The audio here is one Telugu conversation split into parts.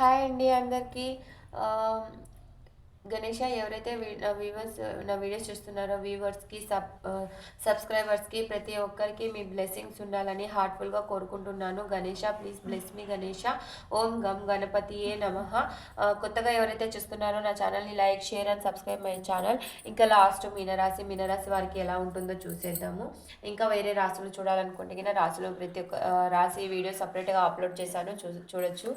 హాయ్ అండి అందరికీ. గణేష ఎవరైతే నా వ్యూవర్స్ నా వీడియోస్ చూస్తున్నారో వ్యూవర్స్కి సబ్ సబ్స్క్రైబర్స్కి ప్రతి ఒక్కరికి మీ బ్లెస్సింగ్స్ ఉండాలని హార్ట్ఫుల్గా కోరుకుంటున్నాను. Ganesha please bless me Ganesha. ఓం గమ్ గణపతి ఏ నమ కొత్తగా ఎవరైతే చూస్తున్నారో నా ఛానల్ని like share and subscribe my channel ఇంకా లాస్ట్ మీనరాశి మీనరాశి వారికి ఎలా ఉంటుందో చూసేద్దాము. ఇంకా వేరే రాశులు చూడాలనుకుంటే కింద రాశులు ప్రతి ఒక్క రాశి వీడియో సపరేట్గా అప్లోడ్ చేశాను. చూ చూడొచ్చు.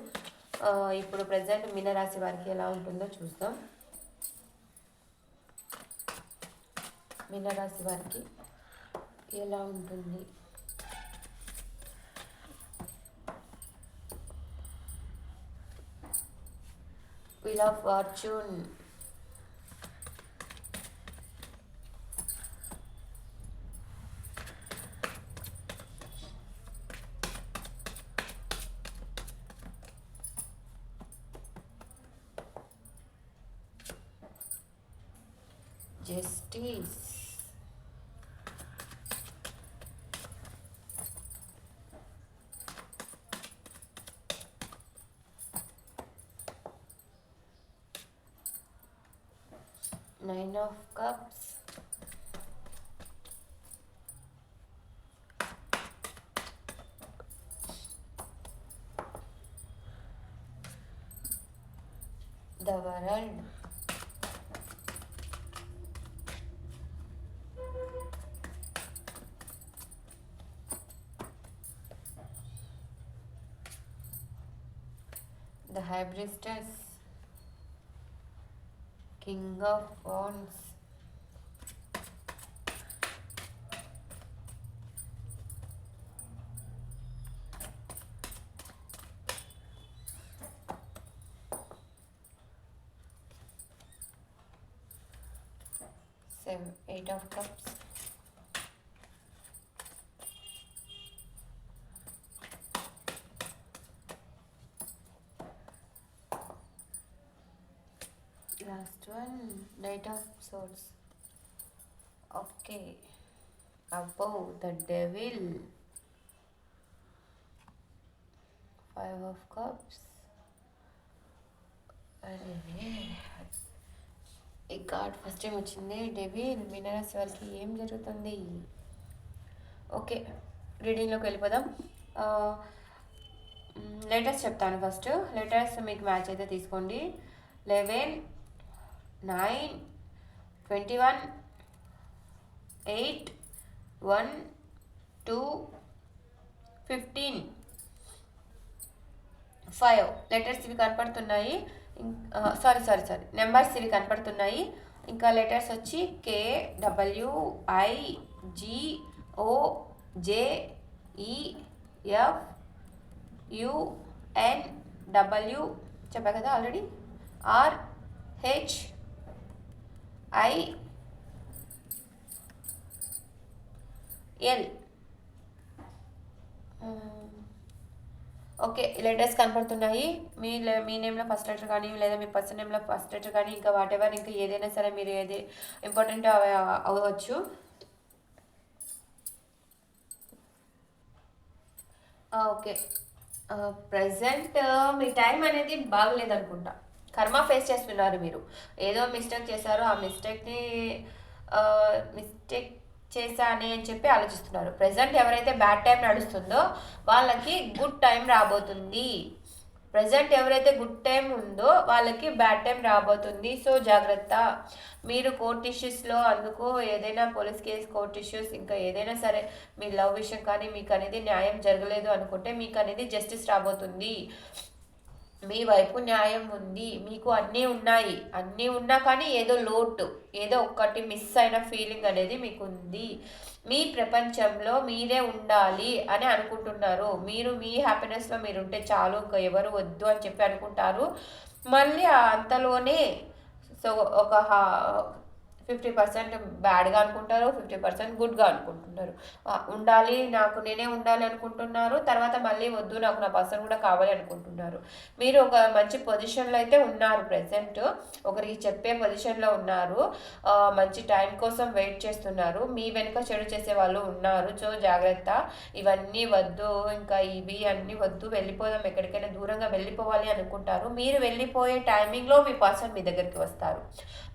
ఇప్పుడు ప్రజెంట్ మీనరాశి వారికి ఎలా ఉంటుందో చూద్దాం. మీనరాశి వారికి ఎలా ఉంటుంది? Wheel of fortune justice. Nine of cups. The world the hybridus king of wands. Seven eight of cups knight of swords okay. Above the devil. Five of cups. అరే ఈ కార్డ్ ఫస్ట్ టైం వచ్చింది. డెవిల్ మీనరాశి వారికి ఏం జరుగుతుంది? ఓకే రీడింగ్లోకి వెళ్ళిపోదాం. Uh, mm, లెటర్స్ చెప్తాను ఫస్ట్ లెటర్స్ మీకు మ్యాచ్ అయితే తీసుకోండి. Eleven nine twenty one eight one two fifteen five letters ఇవి కనపడుతున్నాయి. సారీ సారీ సారీ నెంబర్స్ ఇవి కనపడుతున్నాయి. ఇంకా లెటర్స్ వచ్చి K W I G O J E F U N W చెప్పా కదా already R H I L okay letters కనపడుతున్నాయి మీ మీ నేమ్లో ఫస్ట్ లెటర్ కానీ లేదా మీ పర్సన్ నేమ్లో ఫస్ట్ లెటర్ కానీ ఇంకా వాట్ ఎవర్ ఇంకా ఏదైనా సరే మీరు ఏది ఇంపార్టెంట్ అవ్వచ్చు. ఓకే. ప్రజెంట్ మీ టైం అనేది బాగలేదు అనుకుంటా కర్మ ఫేస్ చేస్తున్నారు మీరు. ఏదో మిస్టేక్ చేశారో ఆ మిస్టేక్ని మిస్టేక్ చేశానే అని చెప్పి ఆలోచిస్తున్నారు. ప్రజెంట్ ఎవరైతే బ్యాడ్ టైం నడుస్తుందో వాళ్ళకి గుడ్ టైం రాబోతుంది. ప్రజెంట్ ఎవరైతే గుడ్ టైం ఉందో వాళ్ళకి బ్యాడ్ టైం రాబోతుంది. సో జాగ్రత్త. మీరు కోర్ట్ ఇష్యూస్లో అందుకు ఏదైనా పోలీస్ కేసు కోర్ట్ ఇష్యూస్ ఇంకా ఏదైనా సరే మీ లవ్ విషయం కానీ మీకు అనేది న్యాయం జరగలేదు అనుకుంటే మీకు అనేది జస్టిస్ రాబోతుంది. మీ వైపు న్యాయం ఉంది మీకు అన్నీ ఉన్నాయి అన్నీ ఉన్నా కానీ ఏదో లోటు ఏదో ఒక్కటి మిస్ అయిన ఫీలింగ్ అనేది మీకు ఉంది మీ ప్రపంచంలో మీరే ఉండాలి అని అనుకుంటున్నారు. మీరు మీ హ్యాపీనెస్లో మీరు ఉంటే చాలు ఎవరు వద్దు అని చెప్పి అనుకుంటారు. మళ్ళీ అంతలోనే సో ఒక ఫిఫ్టీ పర్సెంట్ బ్యాడ్గా అనుకుంటారు ఫిఫ్టీ పర్సెంట్ గుడ్గా అనుకుంటున్నారు. ఉండాలి నాకు నేనే ఉండాలి అనుకుంటున్నారు తర్వాత మళ్ళీ వద్దు నాకు నా పర్సన్ కూడా కావాలి అనుకుంటున్నారు. మీరు ఒక మంచి పొజిషన్లో అయితే ఉన్నారు ప్రజెంట్ ఒకరికి చెప్పే పొజిషన్లో ఉన్నారు. మంచి టైం కోసం వెయిట్ చేస్తున్నారు. మీ వెనుక చెడు చేసే వాళ్ళు ఉన్నారు. సో జాగ్రత్త. ఇవన్నీ వద్దు ఇంకా ఇవి అన్నీ వద్దు వెళ్ళిపోదాం ఎక్కడికైనా దూరంగా వెళ్ళిపోవాలి అనుకుంటారు. మీరు వెళ్ళిపోయే టైమింగ్లో మీ పర్సన్ మీ దగ్గరికి వస్తారు.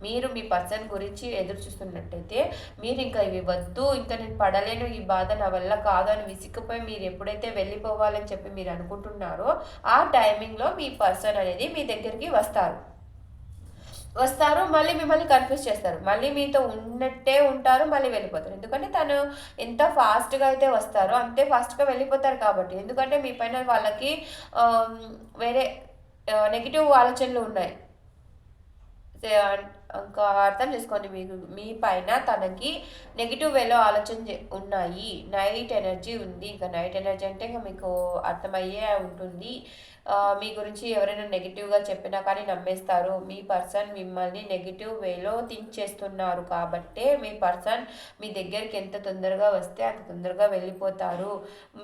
మీరు మీ పర్సన్ గురించి ఎదురు చూస్తున్నట్టయితే మీరు ఇంకా ఇవి వద్దు ఇంకా నేను పడలేను ఈ బాధ నా వల్ల కాదు అని విసిగిపోయి మీరు ఎప్పుడైతే వెళ్ళిపోవాలని చెప్పి మీరు అనుకుంటున్నారో ఆ టైమింగ్లో మీ పర్సన్ అనేది మీ దగ్గరికి వస్తారు. వస్తారు మళ్ళీ మిమ్మల్ని కన్ఫ్యూజ్ చేస్తారు. మళ్ళీ మీతో ఉన్నట్టే ఉంటారు మళ్ళీ వెళ్ళిపోతారు. ఎందుకంటే తను ఎంత ఫాస్ట్గా అయితే వస్తారో అంతే ఫాస్ట్గా వెళ్ళిపోతారు కాబట్టి. ఎందుకంటే మీ పైన వాళ్ళకి వేరే నెగిటివ్ ఆలోచనలు ఉన్నాయి. ఇంకా అర్థం చేసుకోండి మీకు మీ పైన తనకి నెగిటివ్ వేలో ఆలోచన ఉన్నాయి. నైట్ ఎనర్జీ ఉంది. ఇంకా నైట్ ఎనర్జీ అంటే ఇంకా మీకు అర్థమయ్యే ఉంటుంది. మీ గురించి ఎవరైనా నెగిటివ్గా చెప్పినా కానీ నమ్మేస్తారు. మీ పర్సన్ మిమ్మల్ని నెగిటివ్ వేలో థింక్ చేస్తున్నారు కాబట్టే మీ పర్సన్ మీ దగ్గరికి ఎంత తొందరగా వస్తే అంత తొందరగా వెళ్ళిపోతారు.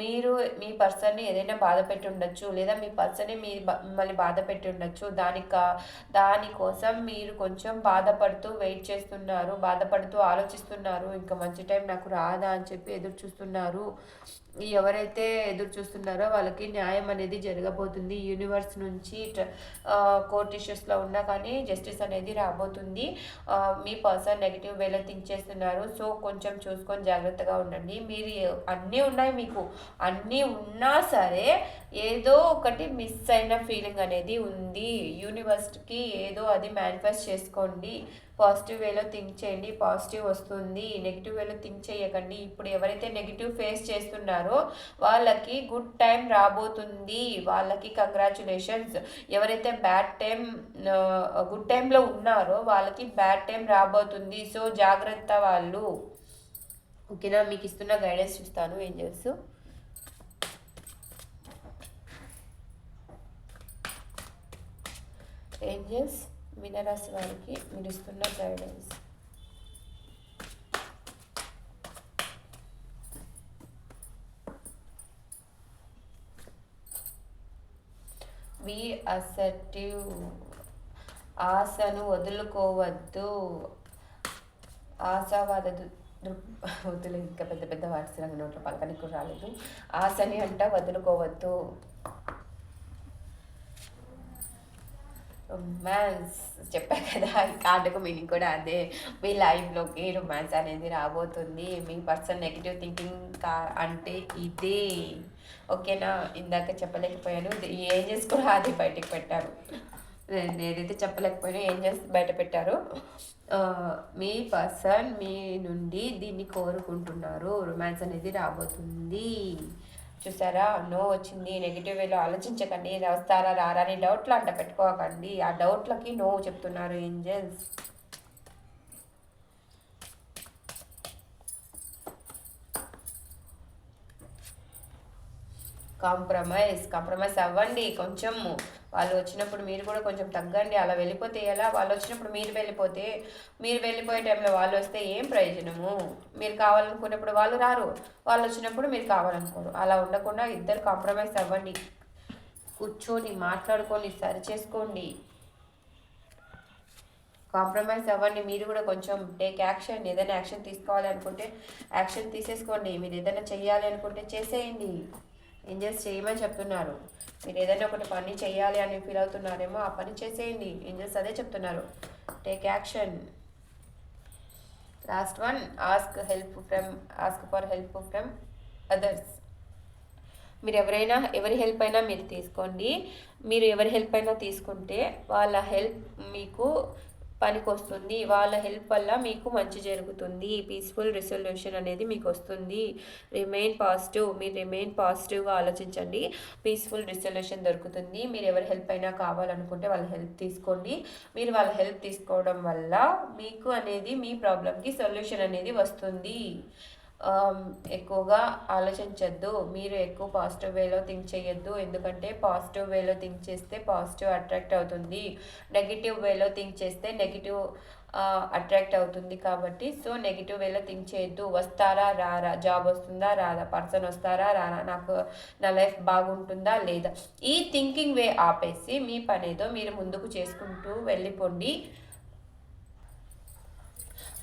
మీరు మీ పర్సన్ని ఏదైనా బాధ పెట్టి ఉండొచ్చు. లేదా మీ పర్సనే మీ మిమ్మల్ని బాధ పెట్టి ఉండొచ్చు. దానికి దానికోసం మీరు కొంచెం బాధపడుతూ వెయిట్ చేస్తున్నారు బాధపడుతూ ఆలోచిస్తున్నారు ఇంకా మంచి టైం నాకు రాదా అని చెప్పి ఎదురు చూస్తున్నారు ఎవరైతే ఎదురు చూస్తున్నారో వాళ్ళకి న్యాయం అనేది జరగబోతుంది. యూనివర్స్ నుంచి కోర్ట్ ఇష్యూస్లో ఉన్నా కానీ జస్టిస్ అనేది రాబోతుంది. మీ పర్సన్ నెగిటివ్ వేలో థింక్ చేస్తున్నారు. సో కొంచెం చూసుకొని జాగ్రత్తగా ఉండండి. మీరు అన్నీ ఉన్నాయి మీకు. అన్నీ ఉన్నా సరే ఏదో ఒకటి మిస్ అయిన ఫీలింగ్ అనేది ఉంది. యూనివర్స్కి ఏదో అది మేనిఫెస్ట్ చేసుకోండి. పాజిటివ్ వేలో థింక్ చేయండి పాజిటివ్ వస్తుంది నెగిటివ్ వేలో థింక్ చేయకండి. ఇప్పుడు ఎవరైతే నెగిటివ్ ఫేస్ చేస్తున్నారో వాళ్ళకి గుడ్ టైం రాబోతుంది. వాళ్ళకి కంగ్రాచులేషన్స్. ఎవరైతే బ్యాడ్ టైం గుడ్ టైంలో ఉన్నారో వాళ్ళకి బ్యాడ్ టైం రాబోతుంది. సో జాగ్రత్త వాళ్ళు. ఓకేనా? మీకు ఇస్తున్న గైడెన్స్ చూస్తాను. ఏం చేస్తూ ఏంజల్స్ మీనరాశి వారికి మీరు ఇస్తున్న గైడెన్స్ బీ అసర్టివ్ ఆశను వదులుకోవద్దు. ఆశావాద దు- ఇంకా పెద్ద పెద్ద వాట్స్ నోట్ల పలకనికి రాలేదు. ఆశని అంట వదులుకోవద్దు. రొమాన్స్ చెప్పా కదా ఈ కార్డుకు మీనింగ్ కూడా అదే. మీ లైఫ్లోకి రొమాన్స్ అనేది రాబోతుంది. మీ పర్సన్ నెగిటివ్ థింకింగ్ కా అంటే ఇదే. ఓకేనా? ఇందాక చెప్పలేకపోయాను. ఏంజెస్ కూడా అది బయటకు పెట్టారు. నేను ఏదైతే చెప్పలేకపోయినా ఏంజెస్ బయట పెట్టారు. మీ పర్సన్ మీ నుండి దీన్ని కోరుకుంటున్నారు. రొమాన్స్ అనేది రాబోతుంది. చూసారా? నో వచ్చింది నెగిటివ్ వేలో ఆలోచించకండి వస్తారా రారా అని డౌట్లు అంట పెట్టుకోకండి. ఆ డౌట్లకి నో చెప్తున్నారు ఏంజల్స్. కాంప్రమైజ్ కాంప్రమైజ్ అవ్వండి కొంచెము. వాళ్ళు వచ్చినప్పుడు మీరు కూడా కొంచెం తగ్గండి అలా వెళ్ళిపోతే ఎలా? వాళ్ళు వచ్చినప్పుడు మీరు వెళ్ళిపోతే మీరు వెళ్ళిపోయే టైంలో వాళ్ళు వస్తే ఏం ప్రయోజనము? మీరు కావాలనుకున్నప్పుడు వాళ్ళు రారు. వాళ్ళు వచ్చినప్పుడు మీరు కావాలనుకోరు. అలా ఉండకుండా ఇద్దరు కాంప్రమైజ్ అవ్వండి. కూర్చొని మాట్లాడుకొని సరి చేసుకోండి. కాంప్రమైజ్ అవ్వండి. మీరు కూడా కొంచెం టేక్ యాక్షన్ ఏదైనా యాక్షన్ తీసుకోవాలి అనుకుంటే యాక్షన్ తీసేసుకోండి. మీరు ఏదైనా చేయాలి అనుకుంటే చేసేయండి. ఎంజాయ్ చేయమని చెప్తున్నారు. మీరు ఏదైనా ఒకటి పని చేయాలి అని ఫీల్ అవుతున్నారేమో ఆ పని చేసేయండి. ఏంజల్స్ అదే చెప్తున్నారు. Take action. Last one ask help from ask for help from others. మీరు ఎవరైనా ఎవరి హెల్ప్ అయినా మీరు తీసుకోండి. మీరు ఎవరి హెల్ప్ అయినా తీసుకుంటే వాళ్ళ హెల్ప్ మీకు పనికి వస్తుంది వాళ్ళ హెల్ప్ వల్ల మీకు మంచి జరుగుతుంది. పీస్ఫుల్ రిజల్యూషన్ అనేది మీకు వస్తుంది. రిమైన్ పాజిటివ్ మీరు రిమైన్ పాజిటివ్గా ఆలోచించండి. పీస్ఫుల్ రిజల్యూషన్ దొరుకుతుంది. మీరు ఎవరి హెల్ప్ అయినా కావాలనుకుంటే వాళ్ళ హెల్ప్ తీసుకోండి. మీరు వాళ్ళ హెల్ప్ తీసుకోవడం వల్ల మీకు అనేది మీ ప్రాబ్లమ్కి సొల్యూషన్ అనేది వస్తుంది. ఎక్కువగా ఆలోచించద్దు. మీరు ఎక్కువ పాజిటివ్ వేలో థింక్ చేయొద్దు. ఎందుకంటే పాజిటివ్ వేలో థింక్ చేస్తే పాజిటివ్ అట్రాక్ట్ అవుతుంది. నెగిటివ్ వేలో థింక్ చేస్తే నెగిటివ్ అట్రాక్ట్ అవుతుంది కాబట్టి సో నెగిటివ్ వేలో థింక్ చేయొద్దు. వస్తారా? రారా? జాబ్ వస్తుందా? రాదా? పర్సన్ వస్తారా? రారా? నాకు నా లైఫ్ బాగుంటుందా? లేదా? ఈ థింకింగ్ వే ఆపేసి మీ పనేదో మీరు ముందుకు చేసుకుంటూ వెళ్ళిపోండి.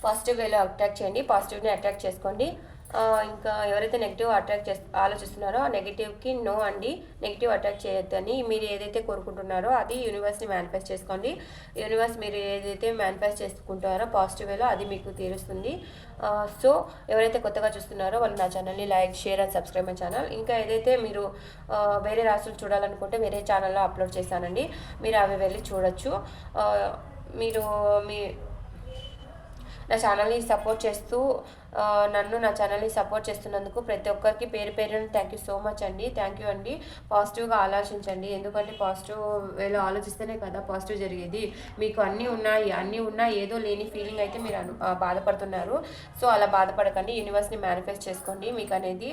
పాజిటివ్ వేలో అట్రాక్ట్ చేయండి పాజిటివ్ని అట్రాక్ట్ చేసుకోండి. ఇంకా ఎవరైతే నెగిటివ్ అట్రాక్ట్ చేస్ ఆలోచిస్తున్నారో ఆ నెగిటివ్కి నో అండి. నెగిటివ్ అట్రాక్ట్ చేయొద్దని మీరు ఏదైతే కోరుకుంటున్నారో అది యూనివర్స్ని మేనిఫెస్ట్ చేసుకోండి. యూనివర్స్ మీరు ఏదైతే మేనిఫెస్ట్ చేసుకుంటారో పాజిటివ్ వేలో అది మీకు తీరుస్తుంది. సో ఎవరైతే కొత్తగా చూస్తున్నారో వాళ్ళు నా ఛానల్ని like share and subscribe my channel. ఇంకా ఏదైతే మీరు వేరే రాసులు చూడాలనుకుంటే వేరే ఛానల్లో అప్లోడ్ చేశానండి. మీరు అవి వెళ్ళి చూడొచ్చు. మీరు మీ నా ఛానల్ని సపోర్ట్ చేస్తూ నన్ను నా ఛానల్ని సపోర్ట్ చేస్తున్నందుకు ప్రతి ఒక్కరికి పేరు పేరున థ్యాంక్ యూ సో మచ్ అండి. థ్యాంక్ యూ అండి. పాజిటివ్గా ఆలోచించండి. ఎందుకంటే పాజిటివ్ వేలో ఆలోచిస్తేనే కదా పాజిటివ్ జరిగేది. మీకు అన్నీ ఉన్నాయి అన్నీ ఉన్నా ఏదో లేని ఫీలింగ్ అయితే మీరు అను బాధపడుతున్నారు. సో అలా బాధపడకండి. యూనివర్స్ని మేనిఫెస్ట్ చేసుకోండి. మీకు అనేది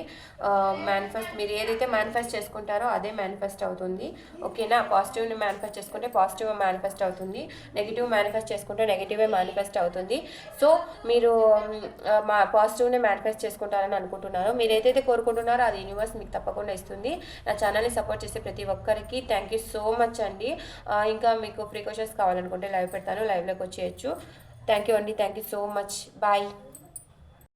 మేనిఫెస్ట్ మీరు ఏదైతే మేనిఫెస్ట్ చేసుకుంటారో అదే మేనిఫెస్ట్ అవుతుంది. ఓకేనా పాజిటివ్ని మేనిఫెస్ట్ చేసుకుంటే పాజిటివ్ మేనిఫెస్ట్ అవుతుంది. నెగిటివ్ మేనిఫెస్ట్ చేసుకుంటే నెగిటివే మేనిఫెస్ట్ అవుతుంది. సో మీరు మా పాజిటివ్ని మేనిఫెస్ట్ చేసుకుంటారని అనుకుంటున్నారో మీరు ఏదైతే కోరుకుంటున్నారో అది యూనివర్స్ మీకు తప్పకుండా ఇస్తుంది. నా ఛానల్ని సపోర్ట్ చేసే ప్రతి ఒక్కరికి థ్యాంక్ యూ సో మచ్ అండి. ఇంకా మీకు ప్రికాషన్స్ కావాలనుకుంటే లైవ్ పెడతాను. లైవ్లోకి వచ్చేయచ్చు. థ్యాంక్ యూ అండి. Thank you so much. Bye.